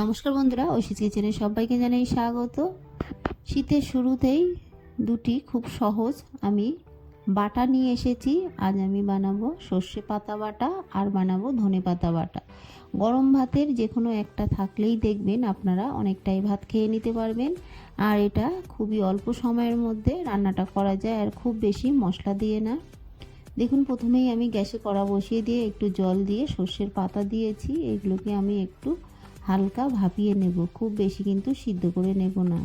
নমস্কার বন্ধুরা ঐশিস কিচেনে সবাইকে জানাই স্বাগত। শীতের শুরুতেই দুটি খুব সহজ, আমি বাটা নিয়ে এসেছি। আজ আমি বানাবো সর্ষে পাতা বাটা আর বানাবো ধনে পাতা বাটা। গরম ভাতের যে কোনো একটা থাকলেই দেখবেন আপনারা অনেকটাই ভাত খেয়ে নিতে পারবেন। আর এটা খুবই অল্প সময়ের মধ্যে রান্নাটা করা যায়, আর খুব বেশি মশলা দিয়ে না। দেখুন, প্রথমেই আমি গ্যাসে কড়া বসিয়ে দিয়ে একটু জল দিয়ে সর্ষের পাতা দিয়েছি। এগুলোকে আমি একটু হালকা ভাপিয়ে নেব, খুব বেশি কিন্তু সিদ্ধ করে নেব না।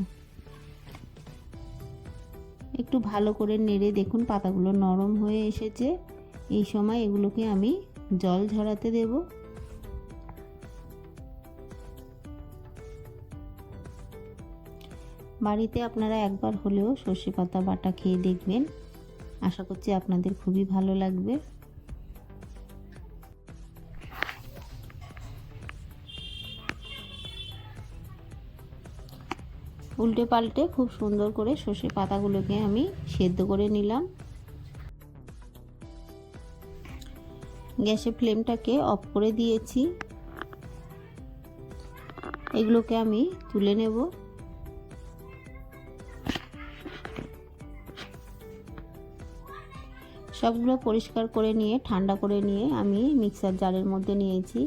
একটু ভালো করে নেড়ে দেখুন পাতাগুলো নরম হয়ে এসেছে। এই সময় এগুলোকে আমি জল ঝরাতে দেব। বাড়িতে আপনারা একবার হলেও সর্ষে পাতা বাটা খেয়ে দেখবেন। আশা করছি আপনাদের খুবই ভালো লাগবে। উল্টে পাল্টে খুব সুন্দর করে সর্ষে পাতাগুলোকে আমি সেদ্ধ করে নিলাম। গ্যাসের ফ্লেমটাকে অফ করে দিয়েছি। এগুলোকে আমি তুলে নেব। সবগুলো পরিষ্কার করে নিয়ে, ঠান্ডা করে নিয়ে আমি মিক্সার জারের মধ্যে নিয়েছি।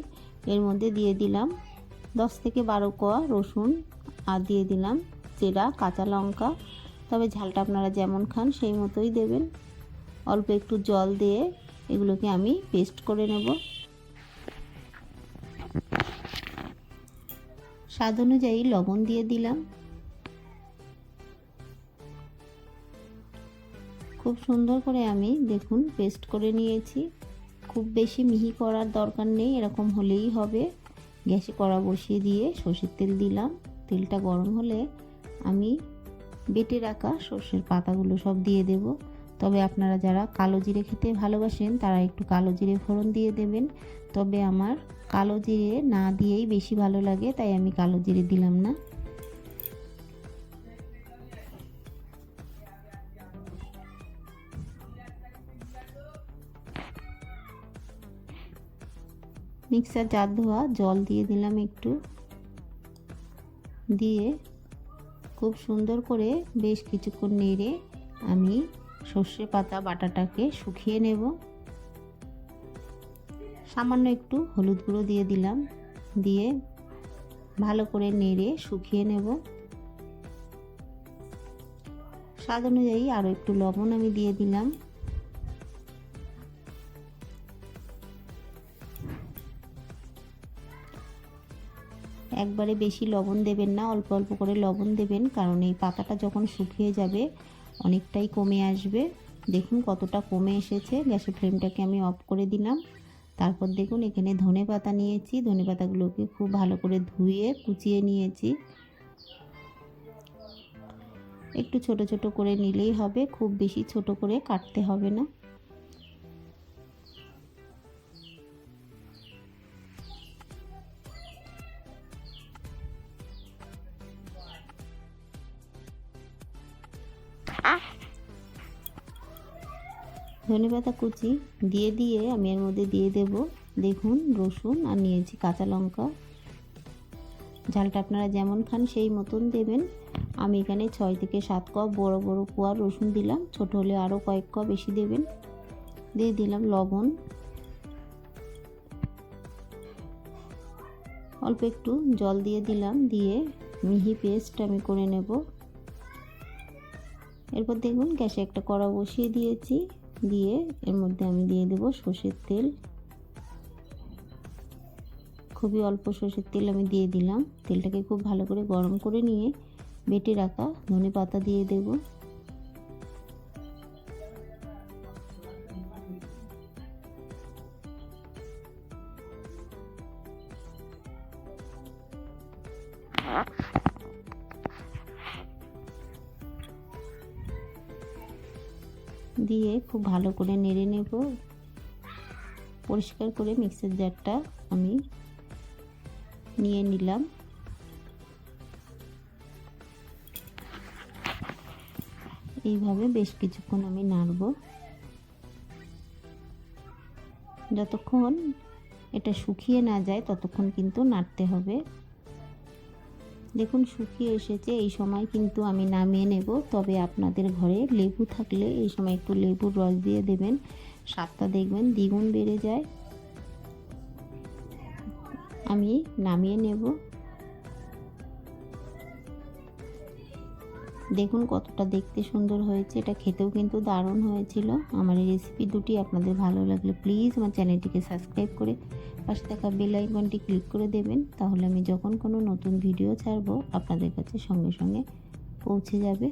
এর মধ্যে দিয়ে দিলাম দশ থেকে বারো কোয়া রসুন আর দিয়ে দিলাম। চেরা কাঁচা লঙ্কা, তবে ঝালটা আপনারা যেমন খান সেই মতোই দেবেন। অল্প একটু জল দিয়ে এগুলোকে আমি পেস্ট করে নেব। স্বাদ অনুযায়ী লবণ দিয়ে দিলাম। খুব সুন্দর করে আমি দেখুন পেস্ট করে নিয়েছি। খুব বেশি মিহি করার দরকার নেই, এরকম হলেই হবে। গ্যাসে কড়া বসিয়ে দিয়ে সর্ষের তেল দিলাম। তেলটা গরম হলে আমি বেটে রাখা সর্ষের পাতাগুলো সব দিয়ে দেব। তবে আপনারা যারা কালো জিরে খেতে ভালোবাসেন, তারা একটু কালো জিরে ফোড়ন দিয়ে দেবেন। তবে আমার কালো জিরে না দিয়েই বেশি ভালো লাগে, তাই আমি কালো জিরে দিলাম না। মিক্সার জার ধোয়া, জল দিয়ে দিলাম একটু। দিয়ে খুব সুন্দর করে বেশ কিছুক্ষণ নেড়ে আমি সর্ষে পাতা বাটাটাকে শুকিয়ে নেব। সামান্য একটু হলুদ গুঁড়ো দিয়ে দিলাম। দিয়ে ভালো করে নেড়ে শুকিয়ে নেব। স্বাদ অনুযায়ী আরও একটু লবণ আমি দিয়ে দিলাম। একবারে বেশি লবণ দেবেন না, অল্প অল্প করে লবণ দেবেন, কারণ এই পাতাটা যখন শুকিয়ে যাবে অনেকটাই কমে আসবে। দেখুন কতটা কমে এসেছে, গ্যাসের ফ্লেমটাকে আমি অফ করে দিলাম। তারপর দেখুন এখানে ধনে পাতা নিয়েছি, ধনে পাতাগুলোকে খুব ভালো করে ধুয়ে কুচিয়ে নিয়েছি। একটু ছোট ছোট করে নিলেই হবে, খুব বেশি ছোট করে কাটতে হবে না। ধনেপাতা কুচি দিয়ে দিয়ে আমি এর মধ্যে দিয়ে দেব দেখুন, রসুন আর নিয়েছি কাঁচা লঙ্কা। ঝালটা আপনারা যেমন খান সেই মতন দেবেন। আমি এখানে ছয় থেকে সাত কপ বড় বড় কোয়া রসুন দিলাম, ছোট হলে আরও কয়েক কপ বেশি দেবেন। দিয়ে দিলাম লবণ। অল্প একটু জল দিয়ে দিলাম, দিয়ে মিহি পেস্ট আমি করে নেব। এরপর দেখুন, গ্যাসে একটা কড়া বসিয়ে দিয়েছি। দিয়ে এর মধ্যে আমি দিয়ে দেব সর্ষের তেল। খুবই অল্প সর্ষের তেল আমি দিয়ে দিলাম। তেলটাকে খুব ভালো করে গরম করে নিয়ে বেটে রাখা ধনে পাতা দিয়ে দেব। দিয়ে খুব ভালো করে নেড়ে নেব। পরিষ্কার করে মিক্সার জারটা আমি নিয়ে নিলাম। এইভাবে বেশ কিছুক্ষণ আমি নাড়ব। যতক্ষণ এটা শুকিয়ে না যায়, ততক্ষণ কিন্তু নাড়তে হবে। দেখুন, শুকিয়ে এসেছে। এই সময় কিন্তু আমি নামিয়ে নেব। তবে আপনাদের ঘরে লেবু থাকলে এই সময় একটু লেবুর রস দিয়ে দেবেন। স্বাদটা দেখবেন, দ্বিগুণ বেড়ে যায়। আমি নামিয়ে নেব। দেখুন কতটা দেখতে সুন্দর হয়েছে। এটা খেতেও কিন্তু দারুণ হয়েছিল। আমার এই রেসিপি দুটি আপনাদের ভালো লাগলে প্লিজ আমার চ্যানেলটিকে সাবস্ক্রাইব করে পাশে থাকা বেল আইকনটি ক্লিক করে দেবেন। তাহলে আমি যখন কোনো নতুন ভিডিও ছাড়বো আপনাদের কাছে সঙ্গে সঙ্গে পৌঁছে যাবে।